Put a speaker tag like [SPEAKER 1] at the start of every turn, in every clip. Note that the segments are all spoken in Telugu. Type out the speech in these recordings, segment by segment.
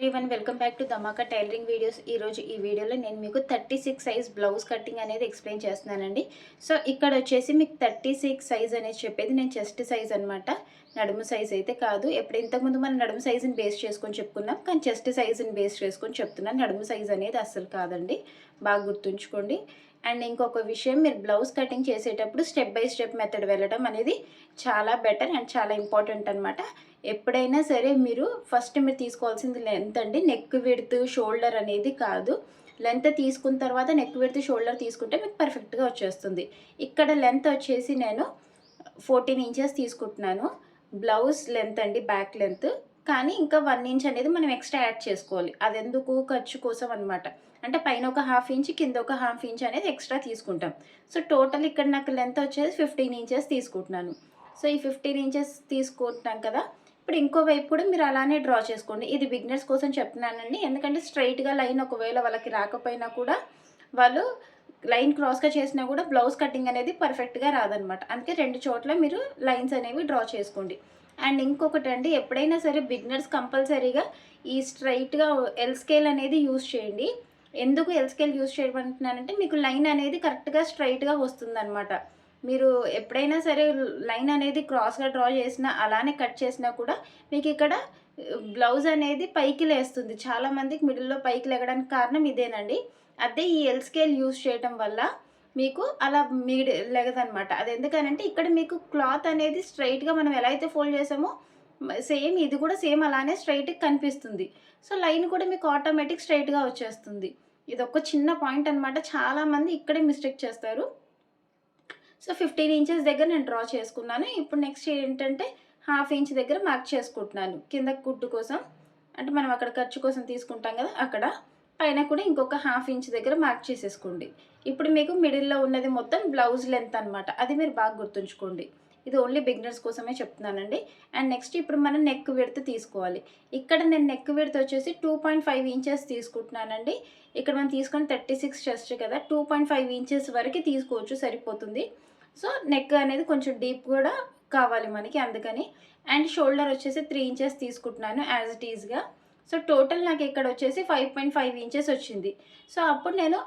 [SPEAKER 1] One welcome back to Dhamaka tailoring videos ఈరోజు ఈ వీడియోలో నేను మీకు thirty six size blouse cutting అనేది ఎక్స్ప్లెయిన్ చేస్తున్నానండి. సో ఇక్కడ వచ్చేసి మీకు థర్టీ సిక్స్ సైజ్ అనేది చెప్పేది నేను చెస్ట్ సైజ్ అనమాట నడుము సైజ్ అయితే కాదు. ఎప్పుడు ఇంతకుముందు మనం నడుము సైజుని బేస్ చేసుకొని చెప్పుకున్నాం. కానీ చెస్ట్ సైజుని బేస్ చేసుకొని చెప్తున్నాను నడుము సైజ్ అనేది అస్సలు కాదండి. బాగా గుర్తుంచుకోండి. అండ్ ఇంకొక విషయం మీరు బ్లౌజ్ కటింగ్ చేసేటప్పుడు స్టెప్ బై స్టెప్ మెథడ్ వెళ్ళడం అనేది చాలా బెటర్ అండ్ చాలా ఇంపార్టెంట్ అనమాట ఎప్పుడైనా సరే మీరు ఫస్ట్ మీరు తీసుకోవాల్సింది లెంత్ అండి. నెక్ విడ్త్ షోల్డర్ అనేది కాదు. లెంత్ తీసుకున్న తర్వాత నెక్ విడ్త్ షోల్డర్ తీసుకుంటే మీకు పర్ఫెక్ట్గా వచ్చేస్తుంది. ఇక్కడ లెంత్ వచ్చేసి నేను ఫోర్టీన్ ఇంచెస్ తీసుకుంటున్నాను. బ్లౌజ్ లెంత్ అండి బ్యాక్ లెంత్ కానీ ఇంకా వన్ ఇంచ్ అనేది మనం ఎక్స్ట్రా యాడ్ చేసుకోవాలి. అది ఎందుకు ఖర్చు కోసం అనమాట అంటే పైన ఒక హాఫ్ ఇంచ్ కింద ఒక హాఫ్ ఇంచ్ అనేది ఎక్స్ట్రా తీసుకుంటాం. సో టోటల్ ఇక్కడ నాకు లెంత్ వచ్చేసి ఫిఫ్టీన్ ఇంచెస్ తీసుకుంటున్నాను. సో ఈ ఫిఫ్టీన్ ఇంచెస్ తీసుకుంటున్నాం కదా ఇప్పుడు ఇంకో వైపు కూడా మీరు అలానే డ్రా చేసుకోండి. ఇది బిగినర్స్ కోసం చెప్తున్నానండి. ఎందుకంటే స్ట్రైట్గా లైన్ ఒకవేళ వాళ్ళకి రాకపోయినా కూడా వాళ్ళు లైన్ క్రాస్గా చేసినా కూడా బ్లౌజ్ కటింగ్ అనేది పర్ఫెక్ట్గా రాదనమాట. అందుకే రెండు చోట్ల మీరు లైన్స్ అనేవి డ్రా చేసుకోండి. అండ్ ఇంకొకటి అండి ఎప్పుడైనా సరే బిగినర్స్ కంపల్సరీగా ఈ స్ట్రైట్గా ఎల్ స్కేల్ అనేది యూస్ చేయండి. ఎందుకు ఎల్ స్కేల్ యూస్ చేయమంటున్నానంటే మీకు లైన్ అనేది కరెక్ట్గా స్ట్రైట్గా వస్తుందన్నమాట మీరు ఎప్పుడైనా సరే లైన్ అనేది క్రాస్గా డ్రా చేసినా అలానే కట్ చేసినా కూడా మీకు ఇక్కడ బ్లౌజ్ అనేది పైకి లేస్తుంది. చాలామందికి మిడిల్లో పైకి లేగడానికి కారణం ఇదేనండి. అదే ఈ ఎల్ స్కేల్ యూస్ చేయటం వల్ల మీకు అలా మీడి లెగదనమాట. అది ఎందుకనంటే ఇక్కడ మీకు క్లాత్ అనేది స్ట్రైట్గా మనం ఎలా అయితే ఫోల్డ్ చేసామో సేమ్ ఇది కూడా సేమ్ అలానే స్ట్రైట్గా కనిపిస్తుంది. సో లైన్ కూడా మీకు ఆటోమేటిక్ స్ట్రైట్గా వచ్చేస్తుంది. ఇది ఒక చిన్న పాయింట్ అనమాట చాలామంది ఇక్కడే మిస్టేక్ చేస్తారు. సో ఫిఫ్టీన్ ఇంచెస్ దగ్గర నేను డ్రా చేసుకున్నాను. ఇప్పుడు నెక్స్ట్ ఏంటంటే హాఫ్ ఇంచ్ దగ్గర మార్క్ చేసుకుంటున్నాను. కింద కుట్టు కోసం. అంటే మనం అక్కడ ఖర్చు కోసం తీసుకుంటాం కదా అక్కడ. పైన కూడా ఇంకొక హాఫ్ ఇంచ్ దగ్గర మార్క్ చేసేసుకోండి. ఇప్పుడు మీకు మిడిల్లో ఉన్నది మొత్తం బ్లౌజ్ లెంత్ అనమాట అది మీరు బాగా గుర్తుంచుకోండి. ఇది ఓన్లీ బిగినర్స్ కోసమే చెప్తున్నానండి. అండ్ నెక్స్ట్ ఇప్పుడు మనం నెక్ విడత తీసుకోవాలి. ఇక్కడ నేను నెక్ విడత వచ్చేసి టూ పాయింట్ ఫైవ్ ఇంచెస్ తీసుకుంటున్నానండి. ఇక్కడ మనం తీసుకొని థర్టీ సిక్స్ చెస్ట్ కదా టూ పాయింట్ ఫైవ్ ఇంచెస్ వరకు తీసుకోవచ్చు సరిపోతుంది. సో నెక్ అనేది కొంచెం డీప్ కూడా కావాలి మనకి అందుకని. అండ్ షోల్డర్ వచ్చేసి త్రీ ఇంచెస్ తీసుకుంటున్నాను యాజ్ ఇట్ ఈజ్గా సో టోటల్ నాకు ఇక్కడ వచ్చేసి ఫైవ్ పాయింట్ ఫైవ్ ఇంచెస్ వచ్చింది. సో అప్పుడు నేను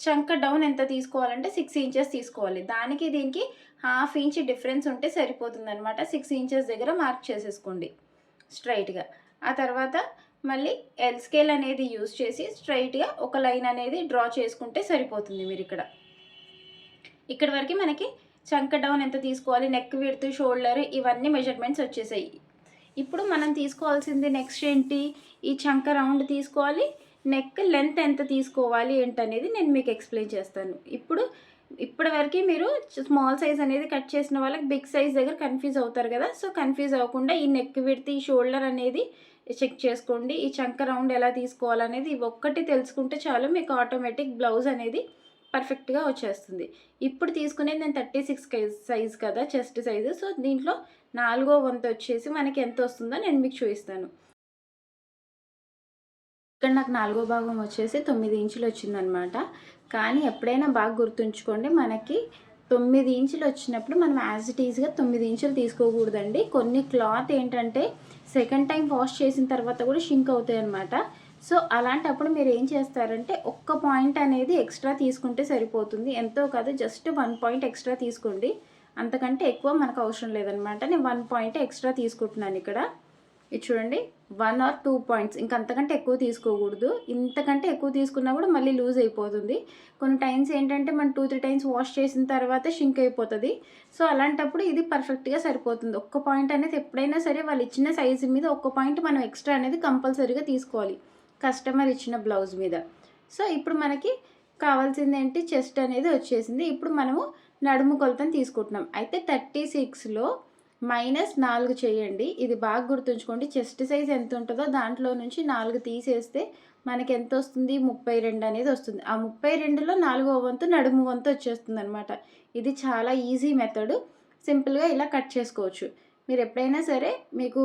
[SPEAKER 1] చంక డౌన్ ఎంత తీసుకోవాలంటే సిక్స్ ఇంచెస్ తీసుకోవాలి. దానికి దీనికి హాఫ్ ఇంచ్ డిఫరెన్స్ ఉంటే సరిపోతుంది అనమాట సిక్స్ ఇంచెస్ దగ్గర మార్క్ చేసేసుకోండి. స్ట్రైట్గా ఆ తర్వాత మళ్ళీ ఎల్ స్కేల్ అనేది యూస్ చేసి స్ట్రైట్గా ఒక లైన్ అనేది డ్రా చేసుకుంటే సరిపోతుంది మీరు ఇక్కడ ఇక్కడ వరకు మనకి చంక డౌన్ ఎంత తీసుకోవాలి నెక్ విడుతు షోల్డర్ ఇవన్నీ మెజర్మెంట్స్ వచ్చేసాయి. ఇప్పుడు మనం తీసుకోవాల్సింది నెక్స్ట్ ఏంటి? ఈ చంక రౌండ్ తీసుకోవాలి నెక్ లెంత్ ఎంత తీసుకోవాలి ఏంటనేది నేను మీకు ఎక్స్ప్లెయిన్ చేస్తాను. ఇప్పుడు ఇప్పటి వరకు మీరు స్మాల్ సైజ్ అనేది కట్ చేసిన వాళ్ళకి బిగ్ సైజ్ దగ్గర కన్ఫ్యూజ్ అవుతారు కదా? సో కన్ఫ్యూజ్ అవ్వకుండా ఈ నెక్ విడితే ఈ షోల్డర్ అనేది చెక్ చేసుకోండి. ఈ చంక రౌండ్ ఎలా తీసుకోవాలనేది ఇవి ఒక్కటి తెలుసుకుంటే చాలు మీకు ఆటోమేటిక్ బ్లౌజ్ అనేది పర్ఫెక్ట్గా వచ్చేస్తుంది. ఇప్పుడు తీసుకునేది నేను థర్టీ సిక్స్ సైజ్ కదా చెస్ట్ సైజు. సో దీంట్లో నాలుగో వంతు వచ్చేసి మనకి ఎంత వస్తుందో నేను మీకు చూపిస్తాను. ఇక్కడ నాకు నాలుగో భాగం వచ్చేసి తొమ్మిది ఇంచులు వచ్చిందనమాట. కానీ ఎప్పుడైనా బాగా గుర్తుంచుకోండి మనకి తొమ్మిది ఇంచులు వచ్చినప్పుడు మనం యాజ్ ఇట్ ఈజ్గా తొమ్మిది ఇంచులు తీసుకోకూడదండి. కొన్ని క్లాత్ ఏంటంటే సెకండ్ టైం వాష్ చేసిన తర్వాత కూడా షింక్ అవుతాయి అనమాట సో అలాంటప్పుడు మీరు ఏం చేస్తారంటే ఒక్క పాయింట్ అనేది ఎక్స్ట్రా తీసుకుంటే సరిపోతుంది. ఎంతో కాదు జస్ట్ వన్ పాయింట్ ఎక్స్ట్రా తీసుకోండి. అంతకంటే ఎక్కువ మనకు అవసరం లేదనమాట. నేను వన్ పాయింట్ ఎక్స్ట్రా తీసుకుంటున్నాను ఇక్కడ. ఇది చూడండి వన్ ఆర్ టూ పాయింట్స్. ఇంకా అంతకంటే ఎక్కువ తీసుకోకూడదు. ఇంతకంటే ఎక్కువ తీసుకున్నా కూడా మళ్ళీ లూజ్ అయిపోతుంది. కొన్ని టైమ్స్ ఏంటంటే మనం టూ త్రీ టైమ్స్ వాష్ చేసిన తర్వాత షింక్ అయిపోతుంది. సో అలాంటప్పుడు ఇది పర్ఫెక్ట్గా సరిపోతుంది. ఒక్క పాయింట్ అనేది ఎప్పుడైనా సరే వాళ్ళు ఇచ్చిన సైజు మీద ఒక్క పాయింట్ మనం ఎక్స్ట్రా అనేది కంపల్సరీగా తీసుకోవాలి. కస్టమర్ ఇచ్చిన బ్లౌజ్ మీద. సో ఇప్పుడు మనకి కావాల్సింది ఏంటి చెస్ట్ అనేది వచ్చేసింది. ఇప్పుడు మనము నడుము కొలతను తీసుకుంటున్నాం. అయితే థర్టీ సిక్స్లో మైనస్ నాలుగు చేయండి. ఇది బాగా గుర్తుంచుకోండి. చెస్ట్ సైజ్ ఎంత ఉంటుందో దాంట్లో నుంచి నాలుగు తీసేస్తే మనకి ఎంత వస్తుంది? ముప్పై రెండు అనేది వస్తుంది. ఆ ముప్పై రెండులో నాలుగో వంతు నడుము వంతు వచ్చేస్తుంది అనమాట ఇది చాలా ఈజీ మెథడ్. సింపుల్గా ఇలా కట్ చేసుకోవచ్చు. మీరు ఎప్పుడైనా సరే మీకు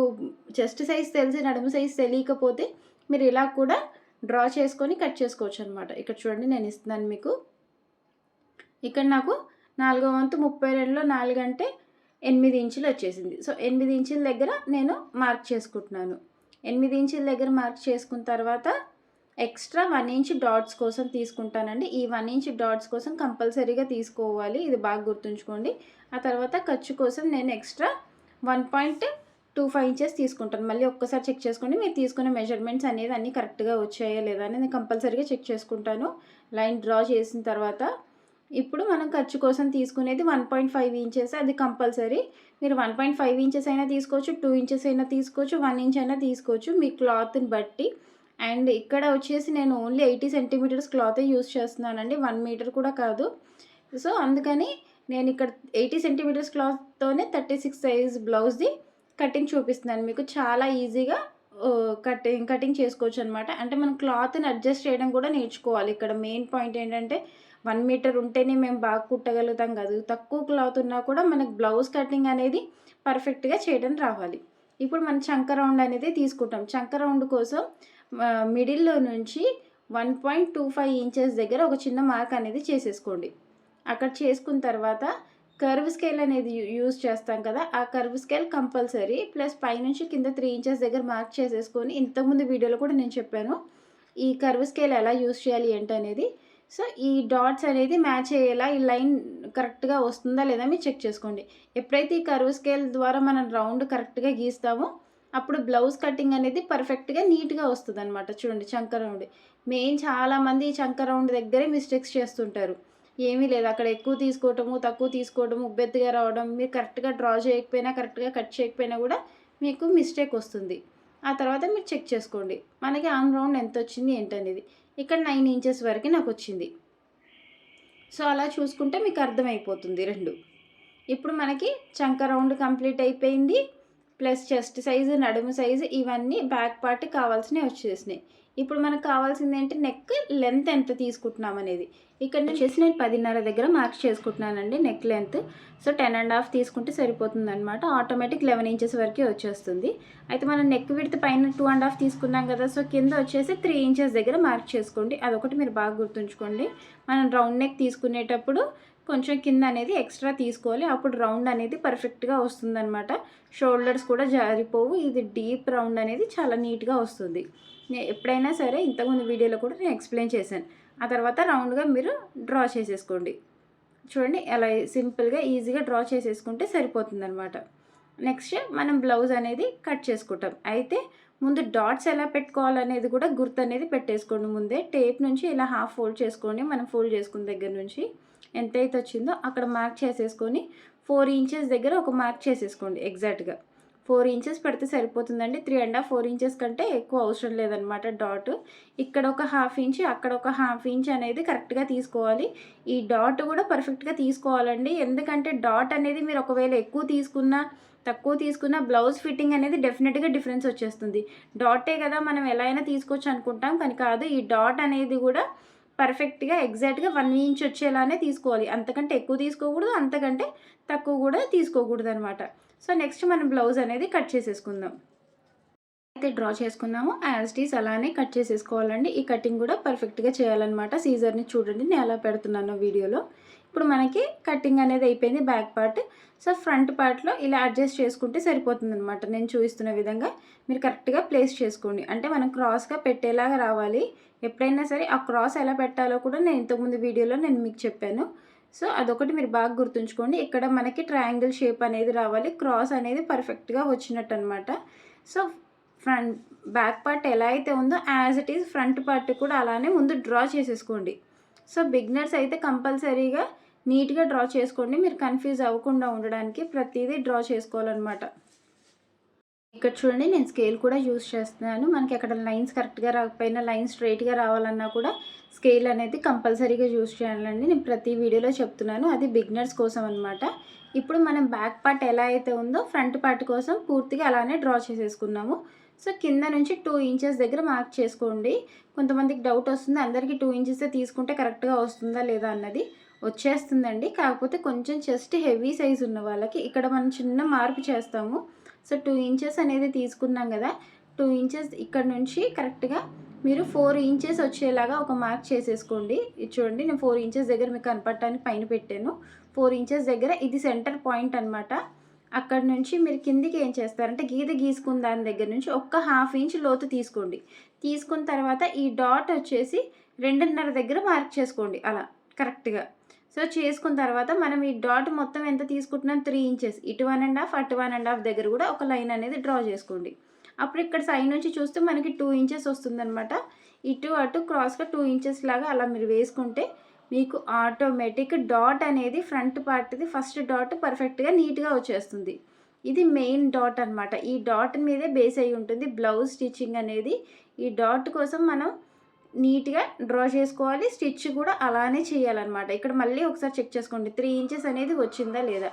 [SPEAKER 1] చెస్ట్ సైజ్ తెలిసి నడుము సైజ్ తెలియకపోతే మీరు ఇలా కూడా డ్రా చేసుకొని కట్ చేసుకోవచ్చు అనమాట ఇక్కడ చూడండి నేను ఇస్తున్నాను మీకు. ఇక్కడ నాకు నాలుగో వంతు ముప్పై రెండులో నాలుగు అంటే ఎనిమిది ఇంచులు వచ్చేసింది. సో ఎనిమిది ఇంచుల దగ్గర నేను మార్క్ చేసుకుంటున్నాను. ఎనిమిది ఇంచుల దగ్గర మార్క్ చేసుకున్న తర్వాత ఎక్స్ట్రా వన్ ఇంచ్ డాట్స్ కోసం తీసుకుంటానండి. ఈ వన్ ఇంచ్ డాట్స్ కోసం కంపల్సరీగా తీసుకోవాలి. ఇది బాగా గుర్తుంచుకోండి. ఆ తర్వాత ఖర్చు కోసం నేను extra one point two five inches తీసుకుంటాను. మళ్ళీ ఒక్కసారి చెక్ చేసుకోండి మీరు తీసుకునే మెజర్మెంట్స్ అనేది అన్నీ కరెక్ట్గా వచ్చాయా లేదా అనేది నేను కంపల్సరీగా చెక్ చేసుకుంటాను. లైన్ డ్రా చేసిన తర్వాత ఇప్పుడు మనం ఖర్చు కోసం తీసుకునేది వన్ పాయింట్ ఫైవ్ ఇంచెస్ అది కంపల్సరీ మీరు వన్ పాయింట్ ఫైవ్ ఇంచెస్ అయినా తీసుకోవచ్చు టూ ఇంచెస్ అయినా తీసుకోవచ్చు వన్ ఇంచ్ అయినా తీసుకోవచ్చు మీ క్లాత్ని బట్టి. అండ్ ఇక్కడ వచ్చేసి నేను ఓన్లీ ఎయిటీ సెంటీమీటర్స్ క్లాతే యూస్ చేస్తున్నానండి. వన్ మీటర్ కూడా కాదు. సో అందుకని నేను ఇక్కడ ఎయిటీ సెంటీమీటర్స్ క్లాత్తోనే థర్టీ సిక్స్ సైజ్ బ్లౌజ్ది కటింగ్ చూపిస్తున్నాను మీకు చాలా ఈజీగా కటింగ్ కటింగ్ చేసుకోవచ్చు అనమాట అంటే మనం క్లాత్ని అడ్జస్ట్ చేయడం కూడా నేర్చుకోవాలి. ఇక్కడ మెయిన్ పాయింట్ ఏంటంటే వన్ మీటర్ ఉంటేనే మేము బాగా కుట్టగలుగుతాం కాదు. తక్కువ క్లాత్ ఉన్నా కూడా మనకు బ్లౌజ్ కటింగ్ అనేది పర్ఫెక్ట్గా చేయడం రావాలి. ఇప్పుడు మనం చంక రౌండ్ అనేది తీసుకుంటాం. చంక రౌండ్ కోసం మిడిల్లో నుంచి one point two five inches దగ్గర ఒక చిన్న మార్క్ అనేది చేసేసుకోండి. అక్కడ చేసుకున్న తర్వాత కర్వ్ స్కేల్ అనేది యూజ్ చేస్తాం కదా ఆ కర్వ్ స్కేల్ కంపల్సరీ ప్లస్ పైనుంచి కింద త్రీ ఇంచెస్ దగ్గర మార్క్ చేసేసుకొని ఇంతకుముందు వీడియోలో కూడా నేను చెప్పాను ఈ కర్వ్ స్కేల్ ఎలా యూజ్ చేయాలి ఏంటనేది. సో ఈ డాట్స్ అనేది మ్యాచ్ అయ్యేలా ఈ లైన్ కరెక్ట్గా వస్తుందా లేదా మీరు చెక్ చేసుకోండి. ఎప్పుడైతే ఈ కర్వ్ స్కేల్ ద్వారా మనం రౌండ్ కరెక్ట్గా గీస్తామో అప్పుడు బ్లౌజ్ కటింగ్ అనేది పర్ఫెక్ట్గా నీట్గా వస్తుంది అనమాట చూడండి చంక రౌండ్. మెయిన్ చాలామంది ఈ చంక రౌండ్ దగ్గరే మిస్టేక్స్ చేస్తుంటారు. ఏమీ లేదు. అక్కడ ఎక్కువ తీసుకోవటము తక్కువ తీసుకోవటము ఉబ్బెత్తుగా రావడం మీరు కరెక్ట్గా డ్రా చేయకపోయినా కరెక్ట్గా కట్ చేయకపోయినా కూడా మీకు మిస్టేక్ వస్తుంది. ఆ తర్వాత మీరు చెక్ చేసుకోండి. మనకి ఆమ్ రౌండ్ ఎంత వచ్చింది ఏంటనేది. ఇక్కడ నైన్ ఇంచెస్ వరకు నాకు వచ్చింది. సో అలా చూసుకుంటే మీకు అర్థమైపోతుంది రెండు. ఇప్పుడు మనకి చంక రౌండ్ కంప్లీట్ అయిపోయింది. ప్లస్ చెస్ట్ సైజు నడుము సైజు ఇవన్నీ బ్యాక్ పార్ట్ కావాల్సినవి వచ్చేసినాయి. ఇప్పుడు మనకు కావాల్సింది ఏంటి? నెక్ లెంత్ ఎంత తీసుకుంటున్నాం అనేది. ఇక్కడ నుంచి వచ్చేసి నేను పదిన్నర దగ్గర మార్క్స్ చేసుకుంటున్నానండి neck length. So ten and half తీసుకుంటే సరిపోతుంది అనమాట ఆటోమేటిక్ లెవెన్ ఇంచెస్ వరకే వచ్చేస్తుంది. అయితే మనం నెక్ విడితే పైన టూ అండ్ హాఫ్ తీసుకున్నాం కదా సో కింద వచ్చేసి త్రీ ఇంచెస్ దగ్గర మార్క్ చేసుకోండి. అదొకటి మీరు బాగా గుర్తుంచుకోండి. మనం రౌండ్ నెక్ తీసుకునేటప్పుడు కొంచెం కింద అనేది ఎక్స్ట్రా తీసుకోవాలి. అప్పుడు రౌండ్ అనేది పర్ఫెక్ట్గా వస్తుందన్నమాట. షోల్డర్స్ కూడా జారిపోవు. ఇది డీప్ రౌండ్ అనేది చాలా నీట్గా వస్తుంది. ఎప్పుడైనా సరే ఇంతకుముందు వీడియోలో కూడా నేను ఎక్స్ప్లెయిన్ చేశాను. ఆ తర్వాత రౌండ్గా మీరు డ్రా చేసేసుకోండి. చూడండి అలా సింపుల్గా ఈజీగా డ్రా చేసేసుకుంటే సరిపోతుంది అనమాట నెక్స్ట్ మనం బ్లౌజ్ అనేది కట్ చేసుకుంటాం. అయితే ముందు డాట్స్ ఎలా పెట్టుకోవాలనేది కూడా గుర్తు అనేది పెట్టేసుకోండి ముందే. టేప్ నుంచి ఇలా హాఫ్ ఫోల్డ్ చేసుకోండి. మనం ఫోల్డ్ చేసుకున్న దగ్గర నుంచి ఎంతైతే వచ్చిందో అక్కడ మార్క్ చేసేసుకొని ఫోర్ ఇంచెస్ దగ్గర ఒక మార్క్ చేసేసుకోండి ఎగ్జాక్ట్గా. ఫోర్ ఇంచెస్ పెడితే సరిపోతుందండి. Three and half four inches కంటే ఎక్కువ అవసరం లేదనమాట డాట్. ఇక్కడ ఒక హాఫ్ ఇంచ్ అక్కడ ఒక హాఫ్ ఇంచ్ అనేది కరెక్ట్గా తీసుకోవాలి. ఈ డాట్ కూడా పర్ఫెక్ట్గా తీసుకోవాలండి. ఎందుకంటే డాట్ అనేది మీరు ఒకవేళ ఎక్కువ తీసుకున్నా తక్కువ తీసుకున్న బ్లౌజ్ ఫిట్టింగ్ అనేది డెఫినెట్గా డిఫరెన్స్ వచ్చేస్తుంది. డాటే కదా మనం ఎలా అయినా తీసుకోవచ్చు అనుకుంటాం. కానీ కాదు ఈ డాట్ అనేది కూడా పర్ఫెక్ట్గా ఎగ్జాక్ట్గా వన్ ఇంచ్ వచ్చేలానే తీసుకోవాలి. అంతకంటే ఎక్కువ తీసుకోకూడదు అంతకంటే తక్కువ కూడా తీసుకోకూడదు అనమాట సో నెక్స్ట్ మనం బ్లౌజ్ అనేది కట్ చేసేసుకుందాం. అయితే డ్రా చేసుకుందాము. యాజ్టీస్ అలానే కట్ చేసేసుకోవాలండి. ఈ కటింగ్ కూడా పర్ఫెక్ట్గా చేయాలన్నమాట. సీజర్ని చూడండి నేను ఎలా పెడుతున్నాను వీడియోలో. ఇప్పుడు మనకి కటింగ్ అనేది అయిపోయింది బ్యాక్ పార్ట్. సో ఫ్రంట్ పార్ట్లో ఇలా అడ్జస్ట్ చేసుకుంటే సరిపోతుంది అనమాట నేను చూపిస్తున్న విధంగా మీరు కరెక్ట్గా ప్లేస్ చేసుకోండి. అంటే మనం క్రాస్గా పెట్టేలాగా రావాలి. ఎప్పుడైనా సరే ఆ క్రాస్ ఎలా పెట్టాలో కూడా నేను ఇంతకుముందు వీడియోలో నేను మీకు చెప్పాను. సో అదొకటి మీరు బాగా గుర్తుంచుకోండి. ఇక్కడ మనకి ట్రయాంగిల్ షేప్ అనేది రావాలి. క్రాస్ అనేది పర్ఫెక్ట్గా వచ్చినట్టు అనమాట సో ఫ్రంట్ బ్యాక్ పార్ట్ ఎలా అయితే ఉందో as it is front part కూడా అలానే ముందు డ్రా చేసేసుకోండి. సో బిగ్నర్స్ అయితే కంపల్సరీగా నీట్గా డ్రా చేసుకోండి. మీరు కన్ఫ్యూజ్ అవ్వకుండా ఉండడానికి ప్రతిదీ డ్రా చేసుకోవాలన్నమాట. ఇక్కడ చూడండి నేను స్కేల్ కూడా యూస్ చేస్తున్నాను. మనకి అక్కడ లైన్స్ కరెక్ట్గా రాకపోయినా లైన్స్ స్ట్రైట్గా రావాలన్నా కూడా స్కేల్ అనేది కంపల్సరీగా యూస్ చేయాలండి. నేను ప్రతి వీడియోలో చెప్తున్నాను. అది బిగినర్స్ కోసం అనమాట ఇప్పుడు మనం బ్యాక్ పార్ట్ ఎలా అయితే ఉందో ఫ్రంట్ పార్ట్ కోసం పూర్తిగా అలానే డ్రా చేసేసుకున్నాము. సో కింద నుంచి టూ ఇంచెస్ దగ్గర మార్క్ చేసుకోండి. కొంతమందికి డౌట్ వస్తుంది అందరికీ టూ ఇంచెస్ తీసుకుంటే కరెక్ట్గా వస్తుందా లేదా అన్నది వచ్చేస్తుందండి. కాకపోతే కొంచెం చెస్ట్ హెవీ సైజ్ ఉన్న వాళ్ళకి ఇక్కడ మనం చిన్న మార్పు చేస్తాము. సో టూ ఇంచెస్ అనేది తీసుకున్నాం కదా టూ ఇంచెస్ ఇక్కడ నుంచి కరెక్ట్గా మీరు ఫోర్ ఇంచెస్ వచ్చేలాగా ఒక మార్క్ చేసేసుకోండి. చూడండి నేను ఫోర్ ఇంచెస్ దగ్గర మీకు కనపడటానికి పైన పెట్టాను. ఫోర్ ఇంచెస్ దగ్గర ఇది సెంటర్ పాయింట్ అనమాట అక్కడ నుంచి మీరు కిందికి ఏం చేస్తారంటే గీత గీసుకున్న దాని దగ్గర నుంచి ఒక్క హాఫ్ ఇంచ్ లోతు తీసుకోండి. తీసుకున్న తర్వాత ఈ డాట్ వచ్చేసి రెండున్నర దగ్గర మార్క్ చేసుకోండి. అలా కరెక్ట్గా సో చేసుకున్న తర్వాత మనం ఈ డాట్ మొత్తం ఎంత తీసుకుంటున్నాం? త్రీ ఇంచెస్ ఇటు వన్ అండ్ హాఫ్ అటు వన్ అండ్ హాఫ్ దగ్గర కూడా ఒక లైన్ అనేది డ్రా చేసుకోండి. అప్పుడు ఇక్కడ సైడ్ నుంచి చూస్తే మనకి టూ ఇంచెస్ వస్తుందన్నమాట. ఇటు అటు క్రాస్గా టూ ఇంచెస్ లాగా అలా మీరు వేసుకుంటే మీకు ఆటోమేటిక్ డాట్ అనేది ఫ్రంట్ పార్ట్ది ఫస్ట్ డాట్ పర్ఫెక్ట్గా నీట్గా వచ్చేస్తుంది. ఇది మెయిన్ డాట్ అనమాట ఈ డాట్ మీదే బేస్ అయి ఉంటుంది. బ్లౌజ్ స్టిచ్చింగ్ అనేది ఈ డాట్ కోసం మనం నీట్గా డ్రా చేసుకోవాలి. స్టిచ్ కూడా అలానే చేయాలన్నమాట. ఇక్కడ మళ్ళీ ఒకసారి చెక్ చేసుకోండి. త్రీ ఇంచెస్ అనేది వచ్చిందా లేదా?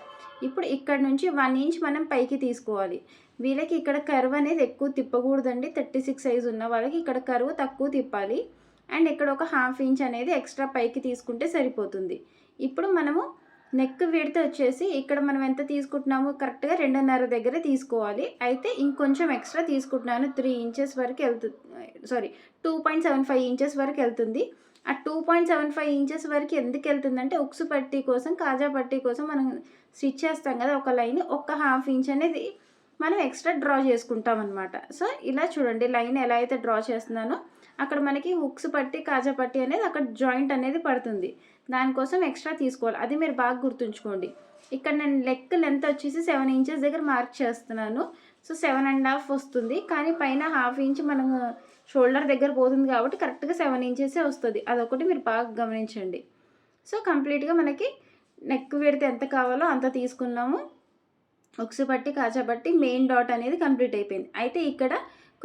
[SPEAKER 1] ఇప్పుడు ఇక్కడ నుంచి వన్ ఇంచ్ మనం పైకి తీసుకోవాలి. వీళ్ళకి ఇక్కడ కర్వ్ అనేది ఎక్కువ తిప్పకూడదండి. థర్టీ సిక్స్ సైజ్ ఉన్న వాళ్ళకి ఇక్కడ కరువు తక్కువ తిప్పాలి. అండ్ ఇక్కడ ఒక హాఫ్ ఇంచ్ అనేది ఎక్స్ట్రా పైకి తీసుకుంటే సరిపోతుంది. ఇప్పుడు మనము నెక్ విడత వచ్చేసి ఇక్కడ మనం ఎంత తీసుకుంటున్నామో కరెక్ట్గా రెండున్నర దగ్గర తీసుకోవాలి. అయితే ఇంకొంచెం ఎక్స్ట్రా తీసుకుంటున్నాను. త్రీ ఇంచెస్ వరకు వెళ్తుంది sorry two point seven five inches వరకు వెళ్తుంది. ఆ two point seven five inches వరకు ఎందుకు వెళ్తుందంటే ఉక్సు పట్టీ కోసం కాజా పట్టీ కోసం మనం స్టిచ్ చేస్తాం కదా ఒక లైన్ ఒక హాఫ్ ఇంచ్ అనేది మనం ఎక్స్ట్రా డ్రా చేసుకుంటాం అనమాట సో ఇలా చూడండి లైన్ ఎలా అయితే డ్రా చేస్తున్నానో. అక్కడ మనకి హుక్స్ పట్టి కాజా పట్టి అనేది అక్కడ జాయింట్ అనేది పడుతుంది. దానికోసం ఎక్స్ట్రా తీసుకోవాలి. అది మీరు బాగా గుర్తుంచుకోండి. ఇక్కడ నేను లెక్ లెంత్ వచ్చేసి సెవెన్ ఇంచెస్ దగ్గర మార్క్ చేస్తున్నాను. సో సెవెన్ అండ్ హాఫ్ వస్తుంది. కానీ పైన హాఫ్ ఇంచ్ మనం షోల్డర్ దగ్గర పోతుంది కాబట్టి కరెక్ట్గా సెవెన్ ఇంచెసే వస్తుంది. అదొకటి మీరు బాగా గమనించండి. సో కంప్లీట్గా మనకి నెక్ పెడితే ఎంత కావాలో అంత తీసుకున్నాము. ఒక్స్ పట్టి కాచబట్టి మెయిన్ డాట్ అనేది కంప్లీట్ అయిపోయింది. అయితే ఇక్కడ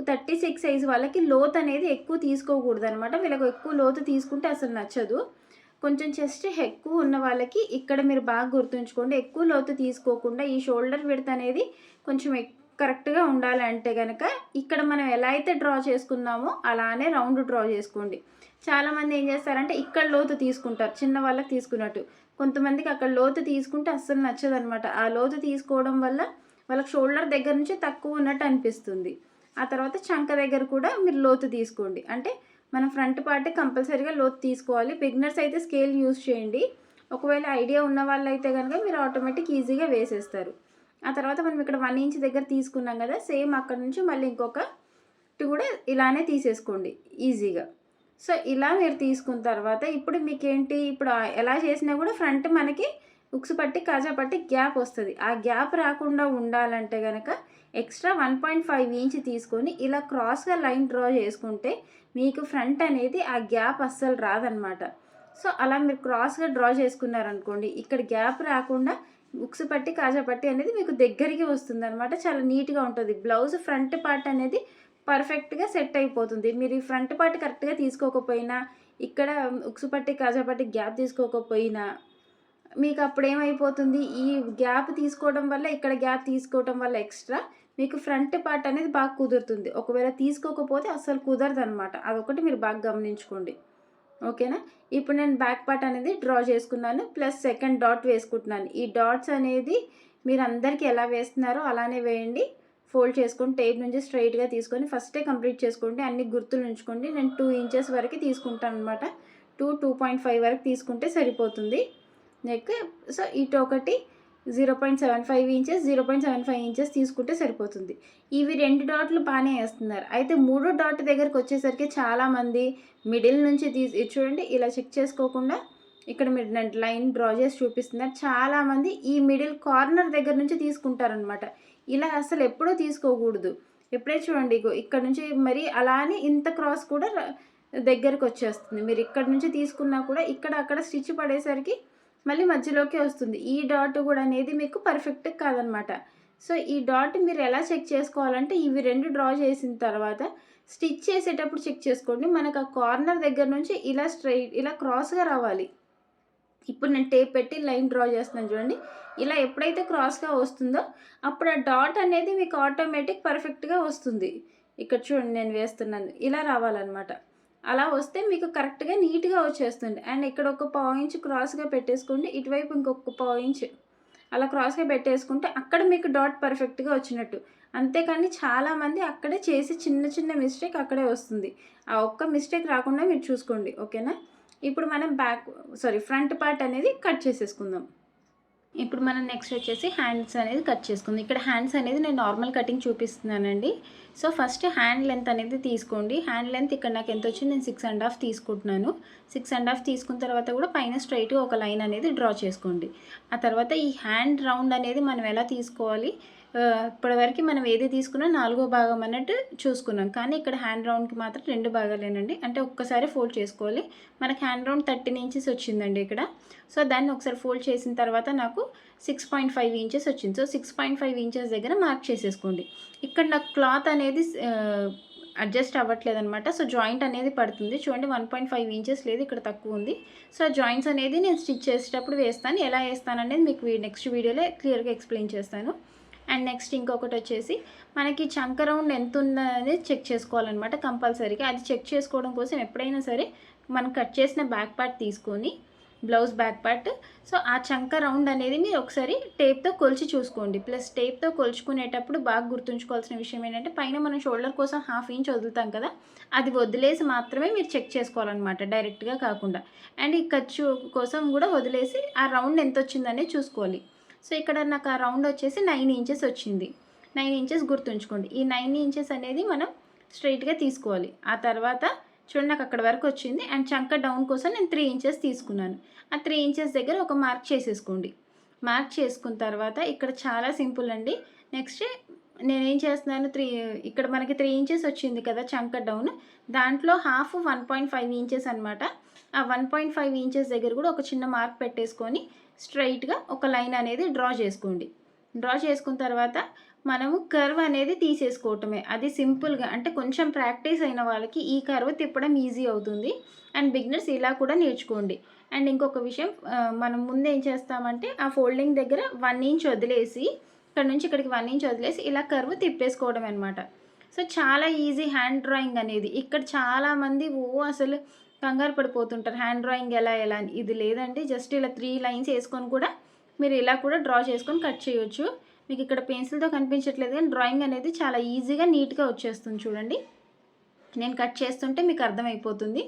[SPEAKER 1] థర్టీ సిక్స్ సైజ్ వాళ్ళకి లోత్ అనేది ఎక్కువ తీసుకోకూడదు అనమాట వీళ్ళకి ఎక్కువ లోతు తీసుకుంటే అసలు నచ్చదు. కొంచెం చెస్ట్ ఎక్కువ ఉన్న వాళ్ళకి ఇక్కడ మీరు బాగా గుర్తుంచుకోండి. ఎక్కువ లోతు తీసుకోకుండా ఈ షోల్డర్ విడత అనేది కొంచెం కరెక్ట్గా ఉండాలంటే కనుక ఇక్కడ మనం ఎలా అయితే డ్రా చేసుకున్నామో అలానే రౌండ్ డ్రా చేసుకోండి. చాలామంది ఏం చేస్తారంటే ఇక్కడ లోతు తీసుకుంటారు చిన్న వాళ్ళకి తీసుకున్నట్టు. కొంతమందికి అక్కడ లోతు తీసుకుంటే అస్సలు నచ్చదనమాట. ఆ లోతు తీసుకోవడం వల్ల వాళ్ళకి షోల్డర్ దగ్గర నుంచి తక్కువ ఉన్నట్టు అనిపిస్తుంది. ఆ తర్వాత చంక దగ్గర కూడా మీరు లోతు తీసుకోండి. అంటే మనం ఫ్రంట్ పార్ట్ కంపల్సరీగా లోతు తీసుకోవాలి. బిగినర్స్ అయితే స్కేల్ యూస్ చేయండి. ఒకవేళ ఐడియా ఉన్న వాళ్ళు అయితే కనుక మీరు ఆటోమేటిక్ ఈజీగా వేసేస్తారు. ఆ తర్వాత మనం ఇక్కడ వన్ ఇంచ్ దగ్గర తీసుకున్నాం కదా సేమ్ అక్కడ నుంచి మళ్ళీ ఇంకొక కూడా ఇలానే తీసేసుకోండి ఈజీగా. సో ఇలా మీరు తీసుకున్న తర్వాత ఇప్పుడు మీకు ఏంటి ఇప్పుడు ఎలా చేసినా కూడా ఫ్రంట్ మనకి ఉక్స్ పట్టి కాజా పట్టి గ్యాప్ వస్తుంది. ఆ గ్యాప్ రాకుండా ఉండాలంటే కనుక extra one point five inch తీసుకొని ఇలా క్రాస్గా లైన్ డ్రా చేసుకుంటే మీకు ఫ్రంట్ అనేది ఆ గ్యాప్ అస్సలు రాదనమాట. సో అలా మీరు క్రాస్గా డ్రా చేసుకున్నారనుకోండి ఇక్కడ గ్యాప్ రాకుండా బుక్స్ పట్టి కాజా పట్టి అనేది మీకు దగ్గరికి వస్తుంది అనమాట చాలా నీట్గా ఉంటుంది. బ్లౌజ్ ఫ్రంట్ పార్ట్ అనేది పర్ఫెక్ట్గా సెట్ అయిపోతుంది. మీరు ఈ ఫ్రంట్ పార్ట్ కరెక్ట్గా తీసుకోకపోయినా ఇక్కడ ఉక్సు పట్టి కాజా పట్టి గ్యాప్ తీసుకోకపోయినా మీకు అప్పుడు ఏమైపోతుంది ఈ గ్యాప్ తీసుకోవడం వల్ల ఇక్కడ గ్యాప్ తీసుకోవడం వల్ల ఎక్స్ట్రా మీకు ఫ్రంట్ పార్ట్ అనేది బాగా కుదురుతుంది. ఒకవేళ తీసుకోకపోతే అస్సలు కుదరదు అనమాట అదొకటి మీరు బాగా గమనించుకోండి. ఓకేనా? ఇప్పుడు నేను బ్యాక్ పార్ట్ అనేది డ్రా చేసుకున్నాను. ప్లస్ సెకండ్ డాట్ వేసుకుంటున్నాను. ఈ డాట్స్ అనేది మీరు అందరికీ ఎలా వేస్తున్నారో అలానే వేయండి. ఫోల్డ్ చేసుకొని టేప్ నుంచి స్ట్రైట్గా తీసుకొని ఫస్టే కంప్లీట్ చేసుకోండి. అన్ని గుర్తులు ఉంచుకోండి. నేను టూ ఇంచెస్ వరకు తీసుకుంటాను అనమాట టూ టూ పాయింట్ ఫైవ్ వరకు తీసుకుంటే సరిపోతుంది. నెక్ సో ఇటు ఒకటి zero point seven five inches zero point seven five inches తీసుకుంటే సరిపోతుంది. ఇవి రెండు డాట్లు బాగానే వేస్తున్నారు. అయితే మూడో డాట్ దగ్గరకు వచ్చేసరికి చాలామంది మిడిల్ నుంచి తీసి చూడండి ఇలా చెక్ చేసుకోకుండా ఇక్కడ మీరు లైన్ డ్రా చేసి చూపిస్తున్నారు. చాలామంది ఈ మిడిల్ కార్నర్ దగ్గర నుంచి తీసుకుంటారనమాట ఇలా అసలు ఎప్పుడూ తీసుకోకూడదు. ఎప్పుడే చూడండి ఇగో ఇక్కడ నుంచి మరి అలానే ఇంత క్రాస్ కూడా దగ్గరకు వచ్చేస్తుంది. మీరు ఇక్కడ నుంచి తీసుకున్నా కూడా ఇక్కడ అక్కడ స్టిచ్ పడేసరికి మళ్ళీ మధ్యలోకి వస్తుంది. ఈ డాట్ కూడా అనేది మీకు పర్ఫెక్ట్ కాదనమాట. సో ఈ డాట్ మీరు ఎలా చెక్ చేసుకోవాలంటే ఇవి రెండు డ్రా చేసిన తర్వాత స్టిచ్ చేసేటప్పుడు చెక్ చేసుకోండి. మనకు ఆ కార్నర్ దగ్గర నుంచి ఇలా స్ట్రైట్ ఇలా క్రాస్గా రావాలి. ఇప్పుడు నేను టేప్ పెట్టి లైన్ డ్రా చేస్తున్నాను చూడండి. ఇలా ఎప్పుడైతే క్రాస్గా వస్తుందో అప్పుడు ఆ డాట్ అనేది మీకు ఆటోమేటిక్ పర్ఫెక్ట్గా వస్తుంది. ఇక్కడ చూడండి నేను వేస్తున్నాను. ఇలా రావాలన్నమాట. అలా వస్తే మీకు కరెక్ట్గా నీట్గా వచ్చేస్తుంది. అండ్ ఇక్కడ ఒక పావు ఇంచ్ క్రాస్గా పెట్టేసుకోండి. ఇటువైపు ఇంకొక పావు ఇంచ్ అలా క్రాస్గా పెట్టేసుకుంటే అక్కడ మీకు డాట్ పర్ఫెక్ట్గా వచ్చినట్టు. అంతేకాని చాలామంది అక్కడే చేసి చిన్న చిన్న మిస్టేక్ అక్కడే వస్తుంది. ఆ ఒక్క మిస్టేక్ రాకుండా మీరు చూసుకోండి. ఓకేనా? ఇప్పుడు మనం బ్యాక్ సారీ ఫ్రంట్ పార్ట్ అనేది కట్ చేసేసుకుందాం. ఇప్పుడు మనం నెక్స్ట్ వచ్చేసి హ్యాండ్స్ అనేది కట్ చేసుకుందాం. ఇక్కడ హ్యాండ్స్ అనేది నేను నార్మల్ కటింగ్ చూపిస్తున్నానండి. సో ఫస్ట్ హ్యాండ్ లెంత్ అనేది తీసుకోండి. హ్యాండ్ లెంత్ ఇక్కడ నాకు ఎంత వచ్చింది? నేను సిక్స్ అండ్ హాఫ్ తీసుకుంటున్నాను. సిక్స్ అండ్ హాఫ్ తీసుకున్న తర్వాత కూడా పైన స్ట్రైట్గా ఒక లైన్ అనేది డ్రా చేసుకోండి. ఆ తర్వాత ఈ హ్యాండ్ రౌండ్ అనేది మనం ఎలా తీసుకోవాలి? ఇప్పటివరకు మనం ఏది తీసుకున్నా నాలుగో భాగం అన్నట్టు చూసుకున్నాం. కానీ ఇక్కడ హ్యాండ్ రౌండ్కి మాత్రం రెండు భాగాలేనండి. అంటే ఒక్కసారి ఫోల్డ్ చేసుకోవాలి. మనకి హ్యాండ్ రౌండ్ థర్టీన్ ఇంచెస్ వచ్చిందండి ఇక్కడ. సో దాన్ని ఒకసారి ఫోల్డ్ చేసిన తర్వాత నాకు సిక్స్ పాయింట్ ఫైవ్ ఇంచెస్ వచ్చింది. So six point five inches దగ్గర మార్క్ చేసేసుకోండి. ఇక్కడ నాకు క్లాత్ అనేది అడ్జస్ట్ అవ్వట్లేదు అనమాట సో జాయింట్ అనేది పడుతుంది. చూడండి వన్ పాయింట్ ఫైవ్ ఇంచెస్ లేదు ఇక్కడ తక్కువ ఉంది. సో జాయింట్స్ అనేది నేను స్టిచ్ చేసేటప్పుడు వేస్తాను. ఎలా వేస్తాను అనేది మీకు నెక్స్ట్ వీడియోలో క్లియర్గా ఎక్స్ప్లెయిన్ చేస్తాను. అండ్ నెక్స్ట్ ఇంకొకటి వచ్చేసి మనకి చంక రౌండ్ ఎంత ఉందనేది చెక్ చేసుకోవాలన్నమాట కంపల్సరీగా. అది చెక్ చేసుకోవడం కోసం ఎప్పుడైనా సరే మనం కట్ చేసిన బ్యాక్ పార్ట్ తీసుకొని బ్లౌజ్ బ్యాక్ పార్ట్. సో ఆ చంక రౌండ్ అనేది మీరు ఒకసారి టేప్తో కొలిచి చూసుకోండి. ప్లస్ టేప్తో కొలుచుకునేటప్పుడు బాగా గుర్తుంచుకోవాల్సిన విషయం ఏంటంటే పైన మనం షోల్డర్ కోసం హాఫ్ ఇంచ్ వదులుతాం కదా అది వదిలేసి మాత్రమే మీరు చెక్ చేసుకోవాలన్నమాట డైరెక్ట్గా కాకుండా. అండ్ ఈ ఖర్చు కోసం కూడా వదిలేసి ఆ రౌండ్ ఎంత వచ్చిందనే చూసుకోవాలి. సో ఇక్కడ నాకు ఆ రౌండ్ వచ్చేసి నైన్ ఇంచెస్ వచ్చింది. నైన్ ఇంచెస్ గుర్తుంచుకోండి. ఈ నైన్ ఇంచెస్ అనేది మనం స్ట్రైట్గా తీసుకోవాలి. ఆ తర్వాత చూడండి నాకు అక్కడ వరకు వచ్చింది. అండ్ చంక డౌన్ కోసం నేను త్రీ ఇంచెస్ తీసుకున్నాను. ఆ త్రీ ఇంచెస్ దగ్గర ఒక మార్క్ చేసేసుకోండి. మార్క్ చేసుకున్న తర్వాత ఇక్కడ చాలా సింపుల్ అండి. నెక్స్ట్ నేనేం చేస్తున్నాను? త్రీ ఇక్కడ మనకి త్రీ ఇంచెస్ వచ్చింది కదా చంక డౌన్. దాంట్లో half one point five inches అనమాట ఆ వన్ పాయింట్ ఫైవ్ ఇంచెస్ దగ్గర కూడా ఒక చిన్న మార్క్ పెట్టేసుకొని స్ట్రైట్గా ఒక లైన్ అనేది డ్రా చేసుకోండి. డ్రా చేసుకున్న తర్వాత మనము కర్వ్ అనేది తీసేసుకోవటమే. అది సింపుల్గా అంటే కొంచెం ప్రాక్టీస్ అయిన వాళ్ళకి ఈ కర్వ్ తిప్పడం ఈజీ అవుతుంది. అండ్ బిగినర్స్ ఇలా కూడా నేర్చుకోండి. అండ్ ఇంకొక విషయం మనం ముందు ఏం చేస్తామంటే ఆ ఫోల్డింగ్ దగ్గర వన్ ఇంచ్ వదిలేసి ఇక్కడ నుంచి ఇక్కడికి వన్ ఇంచ్ వదిలేసి ఇలా కర్వ్ తిప్పేసుకోవడం అనమాట సో చాలా ఈజీ హ్యాండ్ డ్రాయింగ్ అనేది. ఇక్కడ చాలామంది ఓ అసలు కంగారు పడిపోతుంటారు. హ్యాండ్ డ్రాయింగ్ ఎలా ఎలా అని. ఇది లేదండి. జస్ట్ ఇలా త్రీ లైన్స్ వేసుకొని కూడా మీరు ఇలా కూడా డ్రా చేసుకొని కట్ చేయొచ్చు. మీకు ఇక్కడ పెన్సిల్తో కనిపించట్లేదు కానీ డ్రాయింగ్ అనేది చాలా ఈజీగా నీట్గా వచ్చేస్తుంది చూడండి. నేను కట్ చేస్తుంటే మీకు అర్థమైపోతుంది.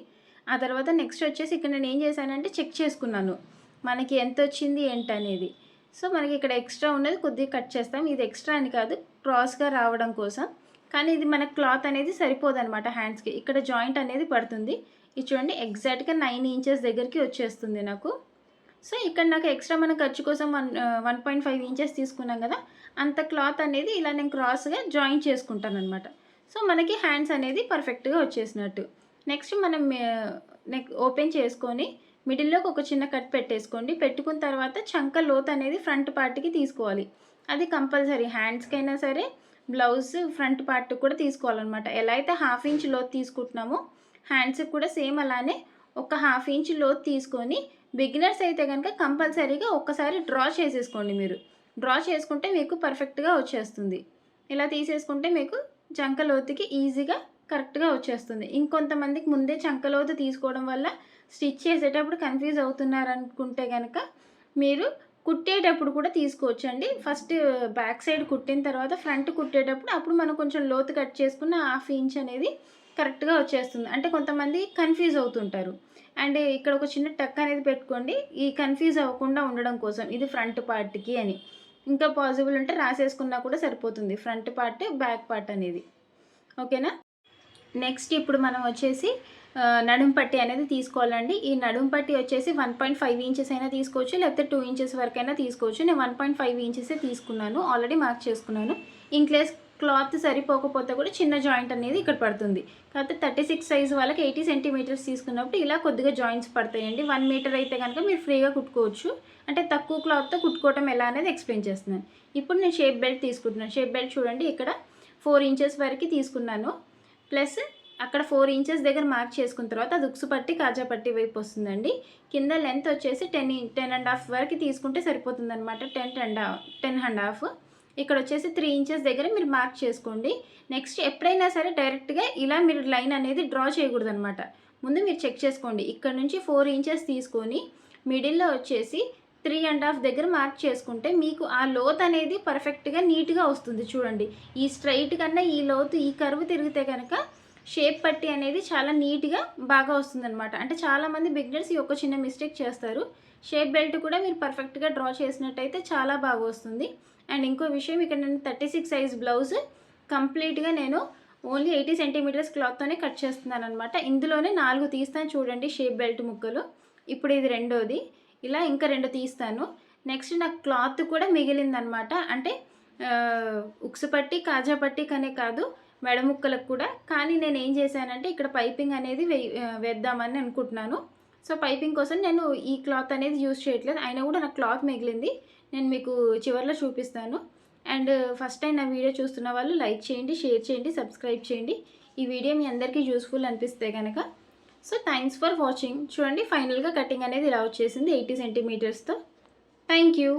[SPEAKER 1] ఆ తర్వాత నెక్స్ట్ వచ్చేసి ఇక్కడ నేను ఏం చేశానంటే చెక్ చేసుకున్నాను. మనకి ఎంత వచ్చింది ఏంటనేది సో మనకి ఇక్కడ ఎక్స్ట్రా ఉన్నది కొద్దిగా కట్ చేస్తాం. ఇది ఎక్స్ట్రా అని కాదు క్రాస్గా రావడం కోసం. కానీ ఇది మన క్లాత్ అనేది సరిపోదు అనమాట హ్యాండ్స్కి ఇక్కడ జాయింట్ అనేది పడుతుంది. ఇది చూడండి ఎగ్జాక్ట్గా నైన్ ఇంచెస్ దగ్గరికి వచ్చేస్తుంది నాకు. సో ఇక్కడ నాకు ఎక్స్ట్రా మన ఖర్చు కోసం one one point five inches తీసుకున్నాం కదా అంత క్లాత్ అనేది ఇలా నేను క్రాస్గా జాయిన్ చేసుకుంటాను అనమాట సో మనకి హ్యాండ్స్ అనేది పర్ఫెక్ట్గా వచ్చేసినట్టు. నెక్స్ట్ మనం uh, నెక్ ఓపెన్ చేసుకొని మిడిల్లోకి ఒక చిన్న కట్ పెట్టేసుకోండి. పెట్టుకున్న తర్వాత చంక లోత్ అనేది ఫ్రంట్ పార్ట్కి తీసుకోవాలి. అది కంపల్సరీ హ్యాండ్స్కైనా సరే బ్లౌజ్ ఫ్రంట్ పార్ట్ కూడా తీసుకోవాలన్నమాట. ఎలా అయితే హాఫ్ ఇంచ్ లోత్ తీసుకుంటున్నామో హ్యాండ్స్కి కూడా సేమ్ అలానే ఒక హాఫ్ ఇంచ్ లోత్ తీసుకొని బిగినర్స్ అయితే కనుక కంపల్సరీగా ఒక్కసారి డ్రా చేసేసుకోండి మీరు. డ్రా చేసుకుంటే మీకు పర్ఫెక్ట్గా వచ్చేస్తుంది. ఇలా తీసేసుకుంటే మీకు చంకలోతుకి ఈజీగా కరెక్ట్గా వచ్చేస్తుంది. ఇంకొంతమందికి ముందే చంకలోతు తీసుకోవడం వల్ల స్టిచ్ చేసేటప్పుడు కన్ఫ్యూజ్ అవుతున్నారు అనుకుంటే కనుక మీరు కుట్టేటప్పుడు కూడా తీసుకోవచ్చండి. ఫస్ట్ బ్యాక్ సైడ్ కుట్టిన తర్వాత ఫ్రంట్ కుట్టేటప్పుడు అప్పుడు మనం కొంచెం లోతు కట్ చేసుకున్న హాఫ్ ఇంచ్ అనేది కరెక్ట్గా వచ్చేస్తుంది. అంటే కొంతమంది కన్ఫ్యూజ్ అవుతుంటారు. అండ్ ఇక్కడ ఒక చిన్న టక్ అనేది పెట్టుకోండి. ఈ కన్ఫ్యూజ్ అవ్వకుండా ఉండడం కోసం ఇది ఫ్రంట్ పార్ట్కి అని. ఇంకా పాసిబుల్ ఉంటే రాసేసుకున్నా కూడా సరిపోతుంది. ఫ్రంట్ పార్ట్ బ్యాక్ పార్ట్ అనేది. ఓకేనా? నెక్స్ట్ ఇప్పుడు మనం వచ్చేసి నడుంపట్టి నడుం పట్టి అనేది తీసుకోవాలండి. ఈ నడుం పట్టి వచ్చేసి వన్ పాయింట్ ఫైవ్ ఇంచెస్ అయినా తీసుకోవచ్చు. లేకపోతే టూ ఇంచెస్ వరకు అయినా తీసుకోవచ్చు. నేను వన్ పాయింట్ ఫైవ్ ఇంచెసే తీసుకున్నాను. ఆల్రెడీ మార్క్ చేసుకున్నాను. ఇన్ కేస్ క్లాత్ సరిపోకపోతే కూడా చిన్న జాయింట్ అనేది ఇక్కడ పడుతుంది. కాకపోతే థర్టీ సిక్స్ సైజ్ వాళ్ళకి ఎయిటీ సెంటీమీటర్స్ తీసుకున్నప్పుడు ఇలా కొద్దిగా జాయింట్స్ పడతాయండి. వన్ మీటర్ అయితే కనుక మీరు ఫ్రీగా కుట్టుకోవచ్చు. అంటే తక్కువ క్లాత్తో కుట్టుకోవటం ఎలా అనేది ఎక్స్ప్లెయిన్ చేస్తున్నాను. ఇప్పుడు నేను షేప్ బెల్ట్ తీసుకుంటున్నాను. షేప్ బెల్ట్ చూడండి ఇక్కడ ఫోర్ ఇంచెస్ వరకు తీసుకున్నాను. ప్లస్ అక్కడ ఫోర్ ఇంచెస్ దగ్గర మార్క్ చేసుకున్న తర్వాత అది ఉక్సు పట్టి కాజా పట్టి వైపు వస్తుందండి. కింద లెంత్ వచ్చేసి టెన్ టెన్ అండ్ హాఫ్ వరకు తీసుకుంటే సరిపోతుంది అనమాట ten ten ten and half. ఇక్కడ వచ్చేసి త్రీ ఇంచెస్ దగ్గర మీరు మార్క్ చేసుకోండి. నెక్స్ట్ ఎప్పుడైనా సరే డైరెక్ట్గా ఇలా మీరు లైన్ అనేది డ్రా చేయకూడదు అనమాట ముందు మీరు చెక్ చేసుకోండి. ఇక్కడ నుంచి ఫోర్ ఇంచెస్ తీసుకొని మిడిల్లో వచ్చేసి త్రీ అండ్ హాఫ్ దగ్గర మార్క్ చేసుకుంటే మీకు ఆ లోత్ అనేది పర్ఫెక్ట్గా నీట్గా వస్తుంది చూడండి. ఈ స్ట్రైట్ కన్నా ఈ లోతు ఈ కరువు తిరిగితే కనుక షేప్ పట్టి అనేది చాలా నీట్గా బాగా వస్తుందన్నమాట. అంటే చాలామంది బిగినర్స్ ఈ ఒక చిన్న మిస్టేక్ చేస్తారు. షేప్ బెల్ట్ కూడా మీరు పర్ఫెక్ట్గా డ్రా చేసినట్టయితే చాలా బాగా వస్తుంది. అండ్ ఇంకో విషయం ఇక్కడ నేను థర్టీ సిక్స్ సైజ్ బ్లౌజ్ కంప్లీట్గా నేను ఓన్లీ ఎయిటీ సెంటీమీటర్స్ క్లాత్తోనే కట్ చేస్తున్నాను అనమాట ఇందులోనే నాలుగు తీస్తాను చూడండి షేప్ బెల్ట్ ముక్కలు. ఇప్పుడు ఇది రెండోది. ఇలా ఇంకా రెండు తీస్తాను. నెక్స్ట్ నాకు క్లాత్ కూడా మిగిలిందనమాట అంటే ఆ, ఉక్సు పట్టి కాజా పట్టి కనే కాదు మెడ ముక్కలకు కూడా. కానీ నేను ఏం చేశానంటే ఇక్కడ పైపింగ్ అనేది వే వేద్దామని అనుకుంటున్నాను. సో పైపింగ్ కోసం నేను ఈ క్లాత్ అనేది యూజ్ చేయట్లేదు. అయినా కూడా నాకు క్లాత్ మిగిలింది. నేను మీకు చివరిలో చూపిస్తాను. అండ్ ఫస్ట్ టైం నా వీడియో చూస్తున్న వాళ్ళు లైక్ చేయండి షేర్ చేయండి సబ్స్క్రైబ్ చేయండి. ఈ వీడియో మీ అందరికీ యూస్ఫుల్ అనిపిస్తే కనుక సో థ్యాంక్స్ ఫర్ వాచింగ్. చూడండి ఫైనల్గా కటింగ్ అనేది ఇలా వచ్చేసింది ఎయిటీ సెంటీమీటర్స్తో. Thank you.